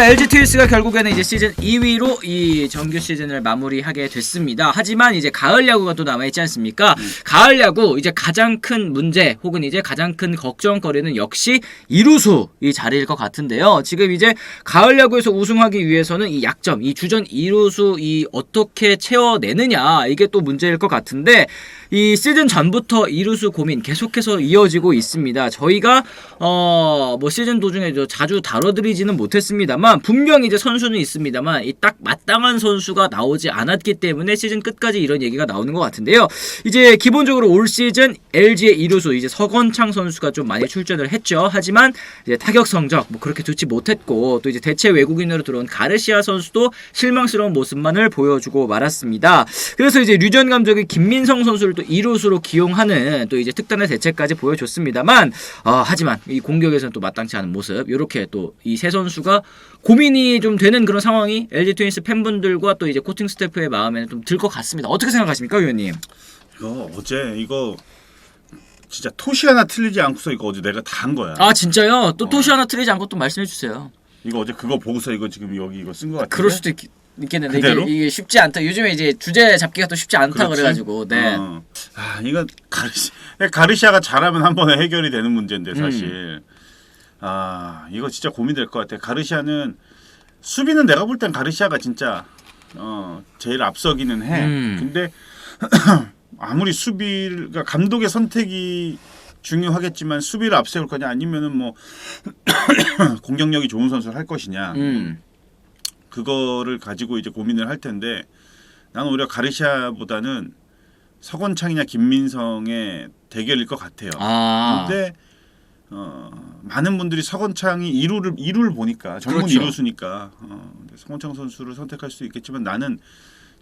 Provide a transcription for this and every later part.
자, LG 트윈스가 결국에는 이제 시즌 2위로 이 정규 시즌을 마무리하게 됐습니다. 하지만 이제 가을 야구가 또 남아 있지 않습니까? 가을 야구 이제 가장 큰 문제 혹은 이제 가장 큰 걱정거리는 역시 이루수 이 자리일 것 같은데요. 지금 이제 가을 야구에서 우승하기 위해서는 이 약점, 이 주전 이루수 이 어떻게 채워내느냐 이게 또 문제일 것 같은데 이 시즌 전부터 이루수 고민 계속해서 이어지고 있습니다. 저희가 어 뭐 시즌 도중에 저 자주 다뤄드리지는 못했습니다만 분명 이제 선수는 있습니다만 이 딱 마땅한 선수가 나오지 않았기 때문에 시즌 끝까지 이런 얘기가 나오는 것 같은데요. 이제 기본적으로 올 시즌 LG의 이루수 이제 서건창 선수가 좀 많이 출전을 했죠. 하지만 이제 타격 성적 뭐 그렇게 좋지 못했고 또 이제 대체 외국인으로 들어온 가르시아 선수도 실망스러운 모습만을 보여주고 말았습니다. 그래서 이제 류전 감독이 김민성 선수를 또 이루수로 기용하는 또 이제 특단의 대책까지 보여줬습니다만 어, 하지만 이 공격에서는 또 마땅치 않은 모습 이렇게 또 이 세 선수가 고민이 좀 되는 그런 상황이 LG 트윈스 팬분들과 또 이제 코칭 스태프의 마음에는 좀 들 것 같습니다. 어떻게 생각하십니까, 위원님? 이거 어제 이거 진짜 토시 하나 틀리지 않고서 이거 어제 내가 다 한 거야. 아 진짜요? 또 토시 하나 틀리지 않고 또 말씀해 주세요. 이거 어제 그거 보고서 이거 지금 여기 이거 쓴 거 같아. 그럴 수도 있, 있겠는데 이게? 이게 쉽지 않다. 요즘에 이제 주제 잡기가 또 쉽지 않다? 그래가지고 네. 어. 아 이거 가르시 가르시아가 잘하면 한 번에 해결이 되는 문제인데 사실. 음. 아 이거 진짜 고민될 것 같아. 가르시아는 수비는 내가 볼 땐 가르시아가 진짜 어 제일 앞서기는 해. 음. 근데 아무리 수비가 감독의 선택이 중요하겠지만 수비를 앞세울 거냐 아니면은 뭐 공격력이 좋은 선수를 할 것이냐 음. 그거를 가지고 이제 고민을 할 텐데 나는 오히려 가르시아보다는 서건창이냐 김민성의 대결일 것 같아요. 아. 근데 어, 많은 분들이 서건창이 2루를 2루를 보니까 전문 그렇죠. 2루수니까 어, 서건창 선수를 선택할 수 있겠지만 나는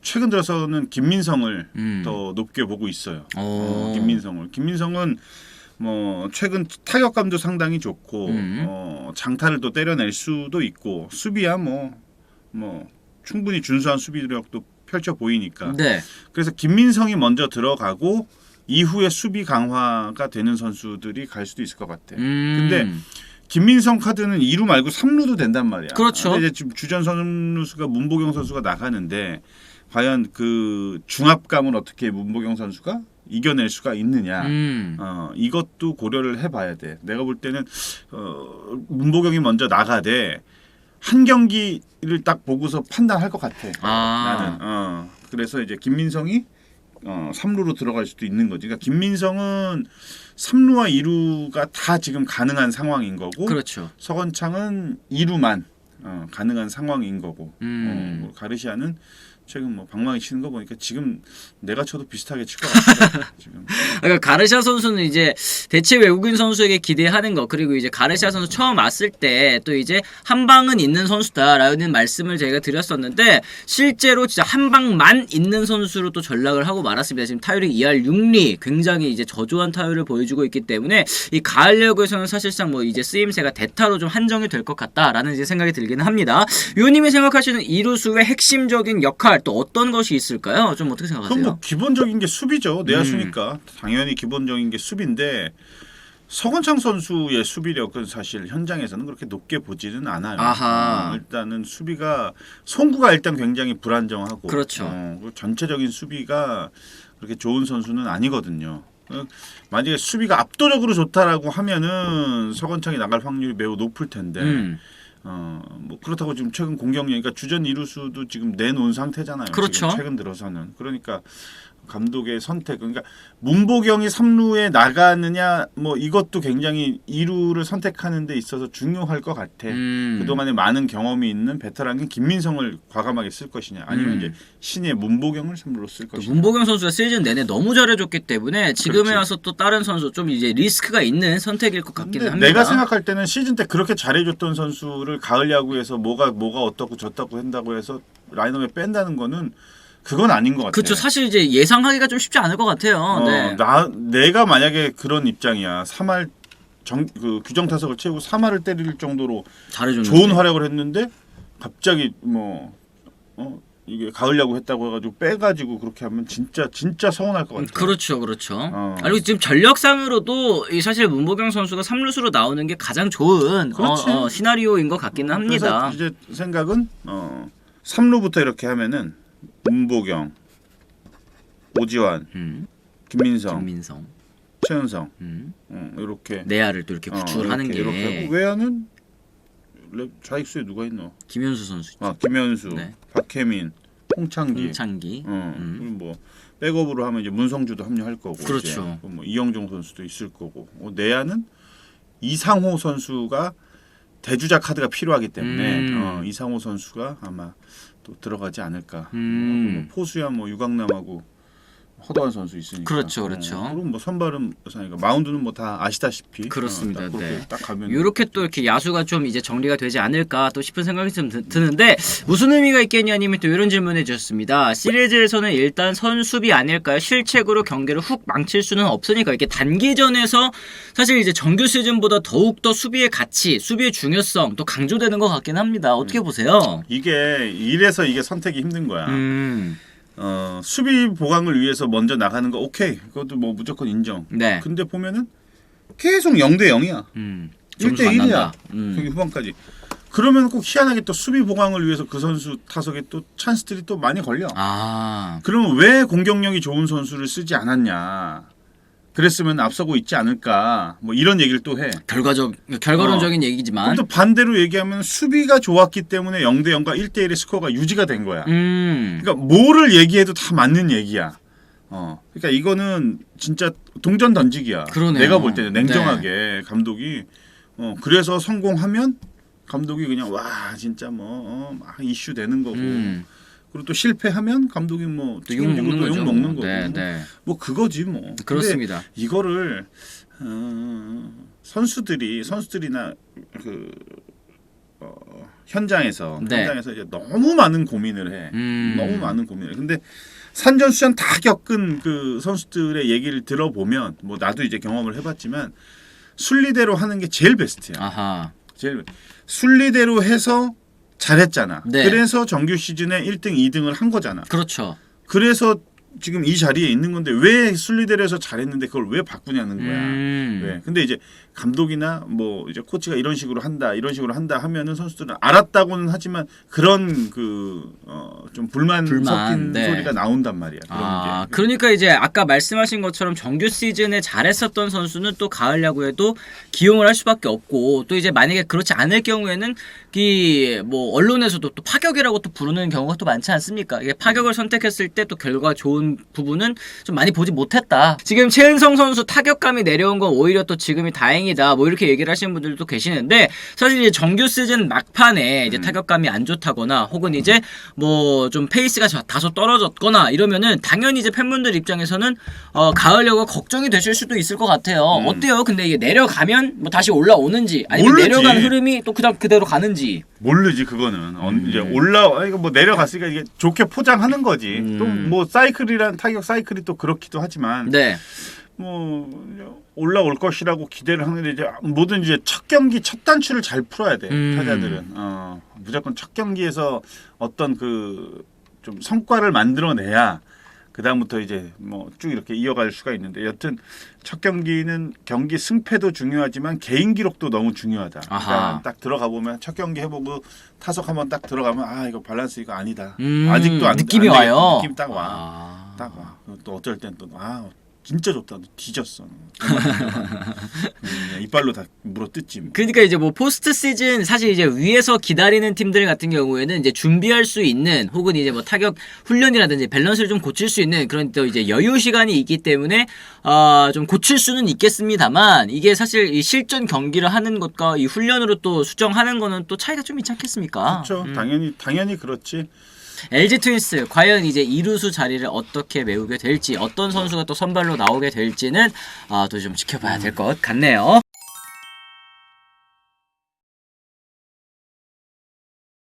최근 들어서는 김민성을 음. 더 높게 보고 있어요. 오. 어, 김민성을 김민성은 뭐 최근 타격감도 상당히 좋고 음. 어, 장타를 또 때려낼 수도 있고 수비야 뭐뭐 충분히 준수한 수비력도 펼쳐 보이니까 네. 그래서 김민성이 먼저 들어가고 이후에 수비 강화가 되는 선수들이 갈 수도 있을 것 같아. 음. 근데 김민성 카드는 2루 말고 3루도 된단 말이야. 그렇죠. 근데 이제 지금 주전 선수가 문보경 선수가 나가는데 과연 그 중압감을 어떻게 문보경 선수가 이겨낼 수가 있느냐. 음. 어, 이것도 고려를 해봐야 돼. 내가 볼 때는 어, 문보경이 먼저 나가되 한 경기를 딱 보고서 판단할 것 같아. 아. 나는. 어, 그래서 이제 김민성이 어, 3루로 들어갈 수도 있는 거지. 그러니까 김민성은 3루와 2루가 다 지금 가능한 상황인 거고 그렇죠. 서건창은 2루만 어, 가능한 상황인 거고 음. 어, 뭐 가르시아는 최근 뭐 방망이 치는 거 보니까 지금 내가 쳐도 비슷하게 칠 것 같아. 지금. 그러니까 가르샤 선수는 이제 대체 외국인 선수에게 기대하는 거 그리고 이제 가르샤 선수 처음 왔을 때 또 이제 한 방은 있는 선수다라는 말씀을 제가 드렸었는데 실제로 진짜 한 방만 있는 선수로 또 전락을 하고 말았습니다. 지금 타율이 2할 6리 굉장히 이제 저조한 타율을 보여주고 있기 때문에 이 가을 야구에서는 사실상 뭐 이제 쓰임새가 대타로 좀 한정이 될 것 같다라는 이제 생각이 들기는 합니다. 위원님이 생각하시는 이루수의 핵심적인 역할 또 어떤 것이 있을까요? 좀 어떻게 그럼 생각하세요? 뭐 기본적인 게 수비죠. 음. 내야수니까 당연히 기본적인 게 수비인데 서건창 선수의 수비력은 사실 현장에서는 그렇게 높게 보지는 않아요. 아하. 어, 일단은 수비가 송구가 일단 굉장히 불안정하고 그렇죠. 어, 그리고 전체적인 수비가 그렇게 좋은 선수는 아니거든요. 어, 만약에 수비가 압도적으로 좋다라고 하면은 서건창이 나갈 확률이 매우 높을 텐데 음. 어, 뭐 그렇다고 지금 최근 공격력, 그러니까 주전 이루수도 지금 내놓은 상태잖아요. 그렇죠. 최근 들어서는 그러니까 감독의 선택, 그러니까 문보경이 3루에 나가느냐, 뭐 이것도 굉장히 2루를 선택하는 데 있어서 중요할 것 같아. 음. 그동안에 많은 경험이 있는 베테랑인 김민성을 과감하게 쓸 것이냐, 아니면 음. 이제 신의 문보경을 3루로 쓸또 것이냐. 문보경 선수가 시즌 내내 너무 잘해줬기 때문에 지금에 그렇지. 와서 또 다른 선수 좀 이제 리스크가 있는 선택일 것 같기는 합니다. 내가 생각할 때는 시즌 때 그렇게 잘해줬던 선수를 가을 야구에서 뭐가 뭐가 어떻고 저떻고 한다고 해서 라인업에 뺀다는 거는 그건 아닌 것 같아. 그렇죠. 사실 이제 예상하기가 좀 쉽지 않을 것 같아요. 어, 네. 나 내가 만약에 그런 입장이야. 3할 정, 그 규정 타석을 채우고 3할을 때릴 정도로 잘해줬는데. 좋은 활약을 했는데 갑자기 뭐 어, 이게 가을 야구 했다고 해가지고 빼가지고 그렇게 하면 진짜 진짜 서운할 것 같아요. 그렇죠, 그렇죠. 어. 그리고 지금 전력상으로도 이 사실 문보경 선수가 3루수로 나오는 게 가장 좋은 어, 그렇지. 어, 시나리오인 것 같기는 합니다. 그래서 이제 생각은 어 3루부터 이렇게 하면은 문보경, 오지환, 음, 김민성, 김민성, 최은성 음, 어, 이렇게 내야를 또 이렇게 어, 구축을 하는 이렇게, 이렇게 게 하고 외야는 랩- 좌익수에 누가 있노? 김현수 선수, 아 김현수, 네. 박혜민, 홍창기. 홍창기, 어, 음. 그리고 뭐 백업으로 하면 이제 문성주도 합류할 거고 그렇죠. 이제 뭐 이영종 선수도 있을 거고 어, 내야는 이상호 선수가 대주자 카드가 필요하기 때문에 음. 어, 이상호 선수가 아마 또 들어가지 않을까. 음. 뭐 포수야 뭐 유강남하고 허도한 선수 있으니까. 그렇죠, 그렇죠. 어, 그리고 뭐 선발은 그러니까 마운드는 뭐 다 아시다시피 그렇습니다. 어, 딱 네. 딱 가면 이렇게 또 이렇게 야수가 좀 이제 정리가 되지 않을까 또 싶은 생각이 좀 드, 드는데 무슨 의미가 있겠냐님이 또 이런 질문해 주셨습니다. 시리즈에서는 일단 선수비 아닐까요? 실책으로 경기를 훅 망칠 수는 없으니까 이게 단기전에서 사실 이제 정규 시즌보다 더욱 더 수비의 가치, 수비의 중요성 또 강조되는 것 같긴 합니다. 어떻게 보세요? 이게 이래서 이게 선택이 힘든 거야. 음, 어, 수비 보강을 위해서 먼저 나가는 거 오케이. 그것도 뭐 무조건 인정. 네, 근데 보면은 계속 0 대 0이야. 음, 1대 점수 안 1이야. 난다. 저기 음, 후반까지. 그러면 꼭 희한하게 또 수비 보강을 위해서 그 선수 타석에 또 찬스들이 또 많이 걸려. 아, 그러면 왜 공격력이 좋은 선수를 쓰지 않았냐? 그랬으면 앞서고 있지 않을까? 뭐 이런 얘기를 또 해. 결과적 결과론적인 얘기지만, 그럼 또 반대로 얘기하면 수비가 좋았기 때문에 0대 0과 1대 1의 스코어가 유지가 된 거야. 음, 그러니까 뭐를 얘기해도 다 맞는 얘기야. 어. 그러니까 이거는 진짜 동전 던지기야. 그러네요. 내가 볼 때는 냉정하게 감독이 어 그래서 성공하면 감독이 그냥 와 진짜 뭐 어, 막 이슈 되는 거고 음, 그리고 또 실패하면 감독이 뭐 책임지고 먹는 거죠. 먹는 거고 네, 네. 뭐 그거지 뭐. 그렇습니다. 이거를 어, 선수들이 선수들이나 그 어, 현장에서 네. 현장에서 이제 너무 많은 고민을 해. 음. 너무 많은 고민을. 해. 근데 산전수전 다 겪은 그 선수들의 얘기를 들어보면 뭐 나도 이제 경험을 해봤지만 순리대로 하는 게 제일 베스트야. 아하. 제일 순리대로 해서 잘했잖아. 네. 그래서 정규 시즌에 1등, 2등을 한 거잖아. 그렇죠. 그래서 지금 이 자리에 있는 건데 왜 순리대로 해서 잘했는데 그걸 왜 바꾸냐는 거야. 음. 왜? 근데 이제 감독이나 뭐 이제 코치가 이런 식으로 한다, 이런 식으로 한다 하면은 선수들은 알았다고는 하지만 그런 그어좀 불만, 불만, 섞인 네. 소리가 나온단 말이야. 그런 아, 게. 그러니까 이제 아까 말씀하신 것처럼 정규 시즌에 잘했었던 선수는 또 가을 야구에도 기용을 할 수밖에 없고 또 이제 만약에 그렇지 않을 경우에는 이 뭐 언론에서도 또 파격이라고 또 부르는 경우가 또 많지 않습니까? 이게 파격을 선택했을 때 또 결과 좋은 부분은 좀 많이 보지 못했다. 지금 최은성 선수 타격감이 내려온 건 오히려 또 지금이 다행이다. 뭐 이렇게 얘기를 하시는 분들도 계시는데 사실 이제 정규 시즌 막판에 이제 타격감이 안 좋다거나 혹은 이제 뭐 좀 페이스가 자- 다소 떨어졌거나 이러면은 당연히 이제 팬분들 입장에서는 어 가을 야구 걱정이 되실 수도 있을 것 같아요. 어때요? 근데 이게 내려가면 뭐 다시 올라오는지 아니면 모르지. 내려간 흐름이 또 그다음 그대로 가는지. 모르지 그거는 어, 음. 이제 올라 아, 이거 뭐 내려갔으니까 이게 좋게 포장하는 거지. 음. 또뭐 사이클 이란 타격 사이클이 또 그렇기도 하지만 네. 뭐 올라올 것이라고 기대를 하는데 이제 뭐든 이제 첫 경기 첫 단추를 잘 풀어야 돼 음. 타자들은 어, 무조건 첫 경기에서 어떤 그 좀 성과를 만들어내야 그 다음부터 이제 뭐 쭉 이렇게 이어갈 수가 있는데 여튼 첫 경기는 경기 승패도 중요하지만 개인 기록도 너무 중요하다. 그러니까 딱 들어가 보면 첫 경기 해보고 타석 한번 딱 들어가면 아 이거 밸런스 이거 아니다. 음, 아직도 안, 느낌이 안. 와요. 느낌 딱 와. 아. 딱 와. 또 어떨 땐또 아 진짜 좋다. 너 뒤졌어. 음, 이빨로 다 물어 뜯지. 뭐. 그러니까 이제 뭐 포스트 시즌 사실 이제 위에서 기다리는 팀들 같은 경우에는 이제 준비할 수 있는 혹은 이제 뭐 타격 훈련이라든지 밸런스를 좀 고칠 수 있는 그런 또 이제 여유 시간이 있기 때문에 어좀 고칠 수는 있겠습니다만 이게 사실 이 실전 경기를 하는 것과 이 훈련으로 또 수정하는 거는 또 차이가 좀 있지 않겠습니까? 그렇죠. 당연히 당연히 그렇지. LG 트윈스 과연 이제 이루수 자리를 어떻게 메우게 될지 어떤 선수가 또 선발로 나오게 될지는 아, 또 좀 지켜봐야 될 것 같네요.